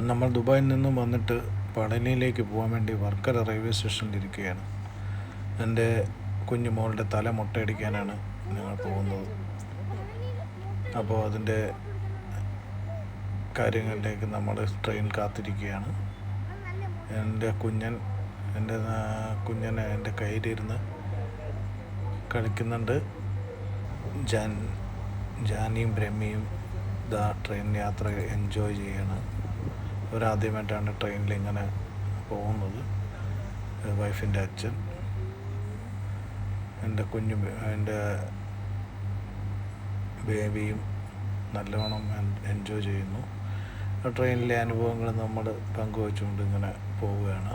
നമ്മൾ ദുബായിൽ നിന്നും വന്നിട്ട് പളനിയിലേക്ക് പോകാൻ വേണ്ടി വർക്കല റെയിൽവേ സ്റ്റേഷനിൽ ഇരിക്കുകയാണ്. എന്റെ കുഞ്ഞു മോളുടെ തല മുട്ടയടിക്കാനാണ് ഞങ്ങൾ പോകുന്നത്. അപ്പോൾ അതിന്റെ കാര്യങ്ങളിലേക്ക് നമ്മൾ ട്രെയിൻ കാത്തിരിക്കുകയാണ്. എന്റെ കുഞ്ഞൻ എന്റെ കുഞ്ഞനെ എന്റെ കയ്യിലിരുന്ന് കളിക്കുന്നുണ്ട്. ജാൻ ജാനിയും ബ്രഹ്മിയും ഇതാ ട്രെയിൻ യാത്ര എൻജോയ് ചെയ്യണം. അവരാദ്യമായിട്ടാണ് ട്രെയിനിൽ ഇങ്ങനെ പോകുന്നത്. വൈഫിന്റെ അച്ഛൻ എന്റെ കുഞ്ഞു എന്റെ ബേബിയും നല്ലവണ്ണം എൻജോയ് ചെയ്യുന്നു. ട്രെയിനിലെ അനുഭവങ്ങൾ നമ്മൾ പങ്കുവച്ചുകൊണ്ട് ഇങ്ങനെ പോവുകയാണ്.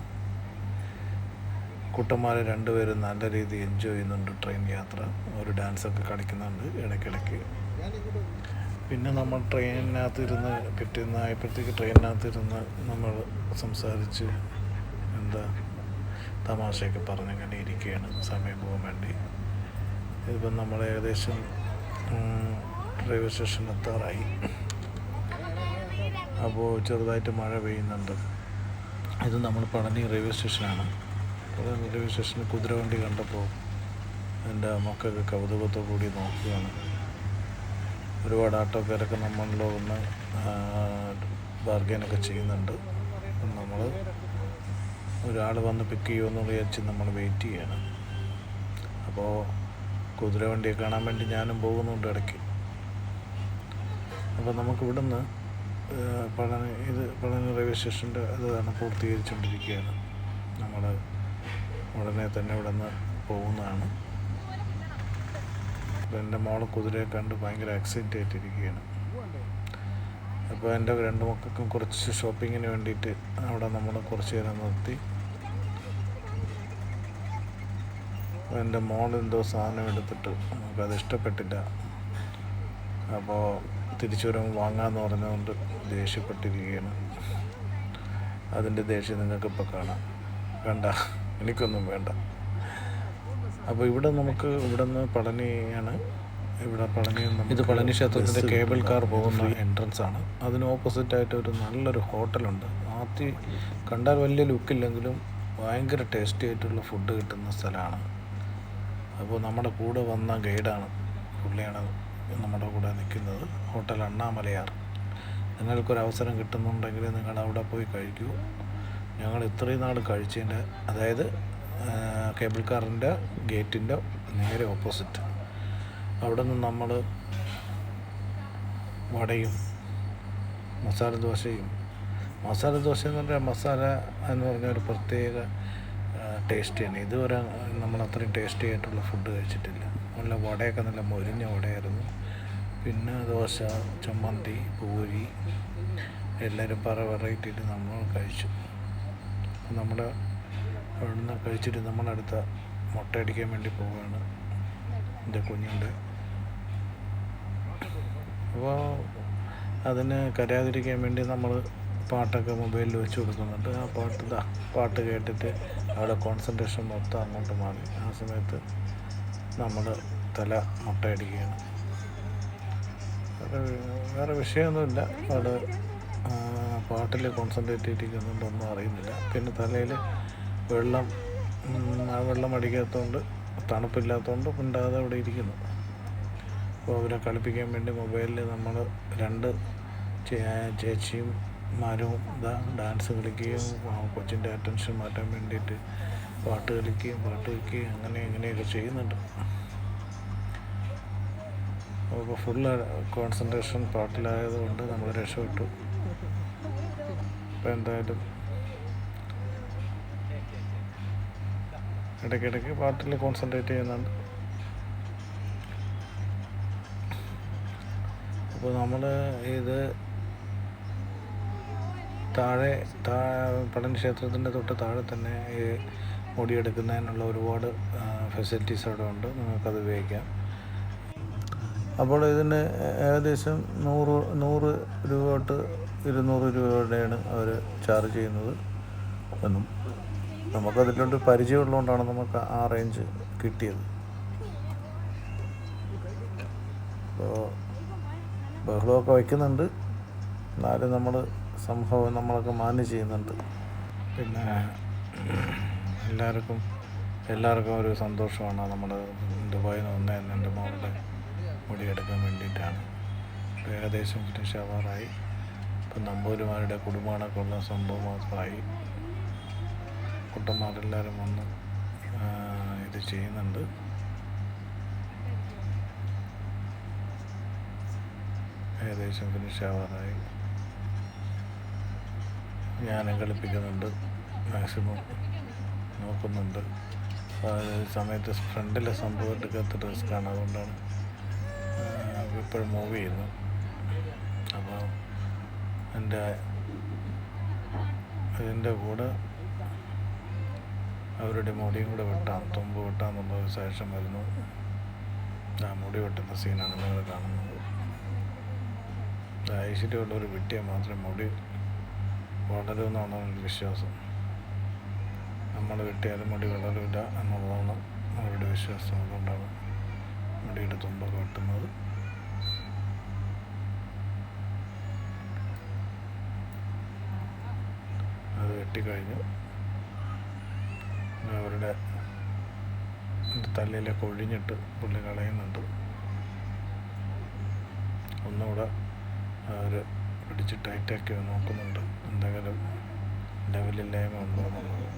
കുട്ടന്മാർ രണ്ടുപേരും നല്ല രീതിയിൽ എൻജോയ് ചെയ്യുന്നുണ്ട് ട്രെയിൻ യാത്ര. ഒരു ഡാൻസൊക്കെ കളിക്കുന്നുണ്ട് ഇടയ്ക്കിടയ്ക്ക്. പിന്നെ നമ്മൾ ട്രെയിനിനകത്ത് ഇരുന്ന് പിറ്റേന്ന് ആയപ്പോഴത്തേക്ക് ട്രെയിനിനകത്ത് ഇരുന്ന് നമ്മൾ സംസാരിച്ച് എന്താ തമാശയൊക്കെ പറഞ്ഞങ്ങനെ ഇരിക്കുകയാണ്. സമയം പോകാൻ വേണ്ടി. ഇതിപ്പം നമ്മൾ ഏകദേശം റെയിൽവേ സ്റ്റേഷൻ എത്താറായി. അപ്പോൾ ചെറുതായിട്ട് മഴ പെയ്യുന്നുണ്ട്. ഇത് നമ്മൾ പളനി റെയിൽവേ സ്റ്റേഷനാണ് പളനി റെയിൽവേ സ്റ്റേഷനിൽ കുതിരവണ്ടി കണ്ടപ്പോൾ എന്റെ മക്കൾക്ക് കൗതുകത്തോടു കൂടി നോക്കുകയാണ്. ഒരുപാട് ആട്ടോക്കാരൊക്കെ നമ്മളിലോ ഒന്ന് ബാർഗെയിനൊക്കെ ചെയ്യുന്നുണ്ട്. നമ്മൾ ഒരാൾ വന്ന് പിക്ക് ചെയ്യുമെന്ന് വിചാരിച്ച് നമ്മൾ വെയിറ്റ് ചെയ്യണം. അപ്പോൾ കുതിരവണ്ടിയെ കാണാൻ വേണ്ടി ഞാനും പോകുന്നുണ്ട് ഇടയ്ക്ക്. അപ്പോൾ നമുക്ക് ഇവിടുന്ന് ഏഹ്, ഇത് പഴന റെയിൽവേ സ്റ്റേഷന്റെ ഇതാണ് പൂർത്തീകരിച്ചുകൊണ്ടിരിക്കുകയാണ് നമ്മൾ ഉടനെ തന്നെ ഇവിടെ നിന്ന് പോകുന്നതാണ്. അപ്പോൾ എന്റെ മോളെ കുതിരയെ കണ്ട് ഭയങ്കര എക്സൈറ്റ് ആയിട്ടിരിക്കുകയാണ്. അപ്പോൾ എന്റെ രണ്ട് മക്കൾക്കും കുറച്ച് ഷോപ്പിങ്ങിന് വേണ്ടിയിട്ട് അവിടെ നമ്മൾ കുറച്ച് നേരം നിർത്തി. അപ്പോൾ എന്റെ മോൾ എന്തോ സാധനം എടുത്തിട്ട് നമുക്കത് ഇഷ്ടപ്പെട്ടില്ല. അപ്പോൾ തിരിച്ചു വരുമ്പോൾ വാങ്ങാമെന്ന് പറഞ്ഞുകൊണ്ട് ദേഷ്യപ്പെട്ടിരിക്കുകയാണ്. അതിന്റെ ദേഷ്യം നിങ്ങൾക്കിപ്പോൾ കാണാം. വേണ്ട എനിക്കൊന്നും വേണ്ട. അപ്പോൾ ഇവിടെ നമുക്ക് ഇവിടെ നിന്ന് പളനിയാണ്. ഇവിടെ പളനി ഇത് പളനി ക്ഷേത്രത്തിന്റെ കേബിൾ കാർ പോകുന്ന എൻട്രൻസ് ആണ്. അതിന് ഓപ്പോസിറ്റായിട്ട് ഒരു നല്ലൊരു ഹോട്ടലുണ്ട് ആദ്യം കണ്ടാൽ വലിയ ലുക്കില്ലെങ്കിലും ഭയങ്കര ടേസ്റ്റി ആയിട്ടുള്ള ഫുഡ് കിട്ടുന്ന സ്ഥലമാണ്. അപ്പോൾ നമ്മുടെ കൂടെ വന്ന ഗൈഡാണ് പുള്ളിയാണ് നമ്മുടെ കൂടെ നിൽക്കുന്നത്. ഹോട്ടൽ അണ്ണാമലയാർ. നിങ്ങൾക്കൊരു അവസരം കിട്ടുന്നുണ്ടെങ്കിൽ നിങ്ങൾ അവിടെ പോയി കഴിക്കൂ. ഞങ്ങൾ ഇത്രയും നാൾ കഴിച്ചതിന്റെ അതായത് കേബിൾ കാറിന്റെ ഗേറ്റിന്റെ നേരെ ഓപ്പോസിറ്റ്. അവിടെ നിന്ന് നമ്മൾ വടയും മസാല ദോശയും. മസാല ദോശ എന്ന് പറഞ്ഞാൽ മസാല എന്ന് പറഞ്ഞ ഒരു പ്രത്യേക ടേസ്റ്റിയാണ്. ഇതുവരെ നമ്മൾ അത്രയും ടേസ്റ്റി ആയിട്ടുള്ള ഫുഡ് കഴിച്ചിട്ടില്ല. നല്ല വടയൊക്കെ നല്ല മൊരിഞ്ഞ വടയായിരുന്നു. പിന്നെ ദോശ ചമ്മന്തി പൂരി എല്ലാവരും പല വെറൈറ്റിയിൽ നമ്മൾ കഴിച്ചു. നമ്മുടെ അവിടുന്ന് കഴിച്ചിട്ട് നമ്മളടുത്ത മുട്ട അടിക്കാൻ വേണ്ടി പോവുകയാണ് എന്റെ കുഞ്ഞുണ്ട്. അപ്പോൾ അതിന് കരയാതിരിക്കാൻ വേണ്ടി നമ്മൾ പാട്ടൊക്കെ മൊബൈലിൽ വെച്ച് കൊടുക്കുന്നുണ്ട്. ആ പാട്ട് ഇതാ പാട്ട് കേട്ടിട്ട് അവിടെ കോൺസെൻട്രേഷൻ മൊത്തം അങ്ങോട്ട് മാറി. ആ സമയത്ത് നമ്മൾ തല മുട്ടയടിക്കുകയാണ് അടിക്കുകയാണ്. വേറെ വിഷയമൊന്നുമില്ല. അവിടെ പാട്ടിൽ കോൺസെൻട്രേറ്റ് ചെയ്തിരിക്കുന്നുണ്ടൊന്നും അറിയുന്നില്ല. പിന്നെ തലയിൽ വെള്ളം ആ വെള്ളം അടിക്കാത്തതുകൊണ്ട് തണുപ്പില്ലാത്തതുകൊണ്ട് മിണ്ടാതെ അവിടെ ഇരിക്കുന്നു. അപ്പോൾ അവരെ കളിപ്പിക്കാൻ വേണ്ടി മൊബൈലിൽ നമ്മൾ രണ്ട് ചേച്ചിയും മാരും ഡാൻസ് കളിക്കുകയും കൊച്ചിന്റെ അറ്റൻഷൻ മാറ്റാൻ വേണ്ടിയിട്ട് പാട്ട് കളിക്കുകയും പാട്ട് വയ്ക്കുകയും അങ്ങനെ ഇങ്ങനെയൊക്കെ ചെയ്യുന്നുണ്ട്. അപ്പോൾ ഫുൾ കോൺസെൻട്രേഷൻ പാട്ടിലായതുകൊണ്ട് നമ്മൾ രക്ഷപ്പെട്ടു. അപ്പോൾ എന്തായാലും ഇടയ്ക്കിടയ്ക്ക് പാട്ടിൽ കോൺസെൻട്രേറ്റ് ചെയ്യുന്നുണ്ട്. അപ്പോൾ നമ്മൾ ഇത് താഴെ താ പഠനക്ഷേത്രത്തിന്റെ തൊട്ട് താഴെ തന്നെ ഈ മുടിയെടുക്കുന്നതിനുള്ള ഒരുപാട് ഫെസിലിറ്റീസ് അവിടെ ഉണ്ട്. നിങ്ങൾക്കത് ഉപയോഗിക്കാം. അപ്പോൾ ഇതിന് ഏകദേശം നൂറ് നൂറ് രൂപ തൊട്ട് ഇരുന്നൂറ് രൂപയുടെയാണ് അവർ ചാർജ് ചെയ്യുന്നത് എന്നും. നമുക്കതിലോട്ട് പരിചയമുള്ളതുകൊണ്ടാണ് നമുക്ക് ആ റേഞ്ച് കിട്ടിയത്. അപ്പോൾ ബഹളമൊക്കെ വയ്ക്കുന്നുണ്ട്. എന്നാലും നമ്മൾ സംഭവം നമ്മളൊക്കെ മാന്യം ചെയ്യുന്നുണ്ട്. പിന്നെ എല്ലാവർക്കും എല്ലാവർക്കും ഒരു സന്തോഷമാണ് നമ്മൾ ദുബായിൽ നിന്ന് വന്നേ എന്റെ മോളുടെ മുടിയെടുക്കാൻ വേണ്ടിയിട്ടാണ്. ഏകദേശം ഫിനിഷ് ആവാറായി. ഇപ്പം നമ്പൂരിമാരുടെ ഉള്ള സംഭവം മാത്രമായി. കുട്ടന്മാരെല്ലാവരും വന്ന് ഇത് ചെയ്യുന്നുണ്ട്. ഏകദേശം ഫിനിഷ് ആവാറായി. ഞാനും കളിപ്പിക്കുന്നുണ്ട്. മാക്സിമം നോക്കുന്നുണ്ട്. സമയത്ത് ഫ്രണ്ടിലെ സംഭവം എടുക്കാത്ത റിസ്ക്കാണ് അതുകൊണ്ടാണ് ഇപ്പോഴും മൂവ് ചെയ്യുന്നു. അപ്പോൾ എന്റെ ഇതിന്റെ കൂടെ അവരുടെ മുടിയും കൂടെ വെട്ടാം. തുമ്പ് വെട്ടാം എന്നുള്ളൊരു ശേഷം വരുന്നു. ആ മുടി വെട്ടുന്ന സീനാണ് നിങ്ങൾ കാണുന്നത്. ഐശ്വര്യമുള്ള ഒരു വിട്ടിയെ മാത്രമേ മുടി വളരുമെന്നാണ് അവരുടെ വിശ്വാസം. നമ്മൾ വെട്ടിയാലും മുടി വളരില്ല എന്നുള്ളതാണ് അവരുടെ വിശ്വാസം. അതുകൊണ്ടാണ് മുടിയുടെ തുമ്പൊക്കെ വെട്ടുന്നത്. അത് വെട്ടിക്കഴിഞ്ഞു. അവരുടെ തലയിലൊക്കെ ഒഴിഞ്ഞിട്ട് പുള്ളി കളയുന്നുണ്ട്. ഒന്നുകൂടെ അവർ പിടിച്ച് ടൈറ്റാക്കി നോക്കുന്നുണ്ട്. എന്തെങ്കിലും ലെവലില്ലായ്മ ഉണ്ടോ എന്നുള്ളത്.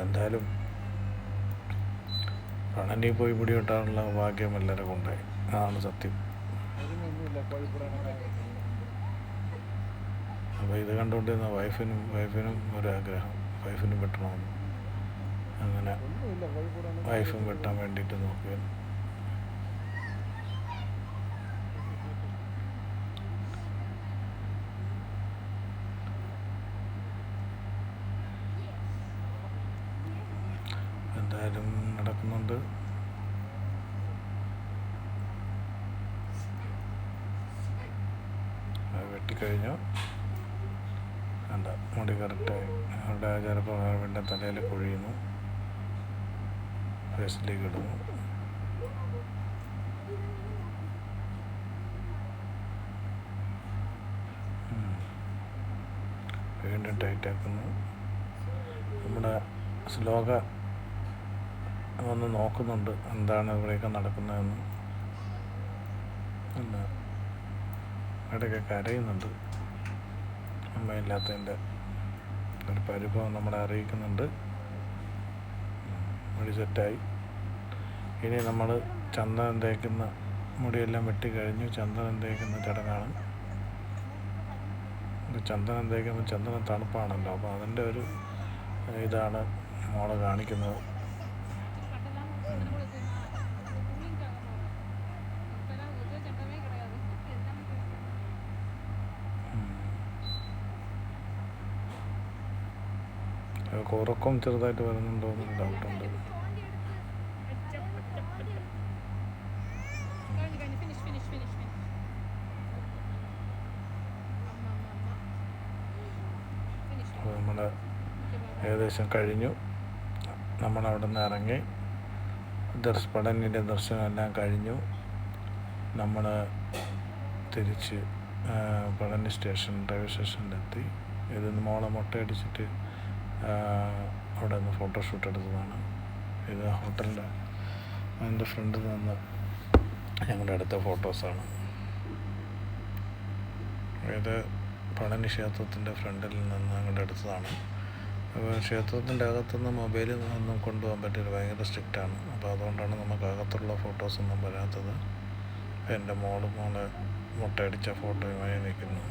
എന്തായാലും പ്രണനി പോയി പിടി വെട്ടാനുള്ള ഭാഗ്യം എല്ലാവരും കൊണ്ടായി അതാണ് സത്യം. അപ്പോൾ ഇത് കണ്ടുകൊണ്ടിരുന്ന വൈഫിനും വൈഫിനും ഒരാഗ്രഹം. വൈഫിനും വെട്ടണമെന്ന്. അങ്ങനെ വൈഫും വെട്ടാൻ വേണ്ടിയിട്ട് നോക്കുക എന്തായാലും നടക്കുന്നുണ്ട് അത് വേണ്ട എന്താ മുടി കറക്റ്റായി. അവരുടെ ആചാരപ്രകാരം വേണ്ട തലയിൽ കൊഴിയുന്നു. ഫേസിലേക്ക് ഇടുന്നു. വീണ്ടും ടൈറ്റാക്കുന്നു നമ്മുടെ ശ്ലോക വന്ന് നോക്കുന്നുണ്ട്. എന്താണ് ഇവിടെയൊക്കെ നടക്കുന്നതെന്ന്. അല്ല. ഇടയ്ക്ക് കരയുന്നുണ്ട്. അമ്മയില്ലാത്തതിന്റെ ഒരു പരിഭവം നമ്മളെ അറിയിക്കുന്നുണ്ട്. മുടി സെറ്റായി. ഇനി നമ്മൾ ചന്ദനം തേക്കുന്ന മുടിയെല്ലാം വെട്ടി കഴിഞ്ഞു. ചന്ദനം തേക്കുന്ന ചടങ്ങാണ്. ചന്ദനം തേക്കുമ്പോൾ ചന്ദനം തണുപ്പാണല്ലോ. അപ്പോൾ അതിന്റെ ഒരു ഇതാണ് മോളെ കാണിക്കുന്നത്. ഉറക്കം ചെറുതായിട്ട് വരുന്നുണ്ടോ എന്നൊരു ഡൗട്ടുണ്ട്. നമ്മുടെ ഏകദേശം കഴിഞ്ഞു. നമ്മളവിടെ നിന്ന് ഇറങ്ങി. ദർശ ദർശനമെല്ലാം കഴിഞ്ഞു. നമ്മൾ തിരിച്ച് ആ, പടനി സ്റ്റേഷൻ റെയിൽവേ സ്റ്റേഷനിലെത്തി. ഇതിന്ന് മോളെ മുട്ടയടിച്ചിട്ട് അവിടെ നിന്ന് ഫോട്ടോഷൂട്ട് എടുത്തതാണ്. ഇത് ഹോട്ടലിന്റെ അതിന്റെ ഫ്രണ്ടിൽ നിന്ന് ഞങ്ങളുടെ അടുത്ത ഫോട്ടോസാണ് ഇത് പഴനി ക്ഷേത്രത്തിന്റെ ഫ്രണ്ടിൽ നിന്ന് ഞങ്ങളുടെ അടുത്തതാണ്. അപ്പോൾ ക്ഷേത്രത്തിന്റെ അകത്തുനിന്ന് മൊബൈൽ ഒന്നും കൊണ്ടുപോകാൻ പറ്റില്ല ഭയങ്കര സ്ട്രിക്റ്റാണ് അപ്പോൾ അതുകൊണ്ടാണ് നമുക്ക് അകത്തുള്ള ഫോട്ടോസൊന്നും വരാത്തത്. എന്റെ മോൾ മോളെ മുട്ടയടിച്ച ഫോട്ടോയുമായി നിൽക്കുന്നു.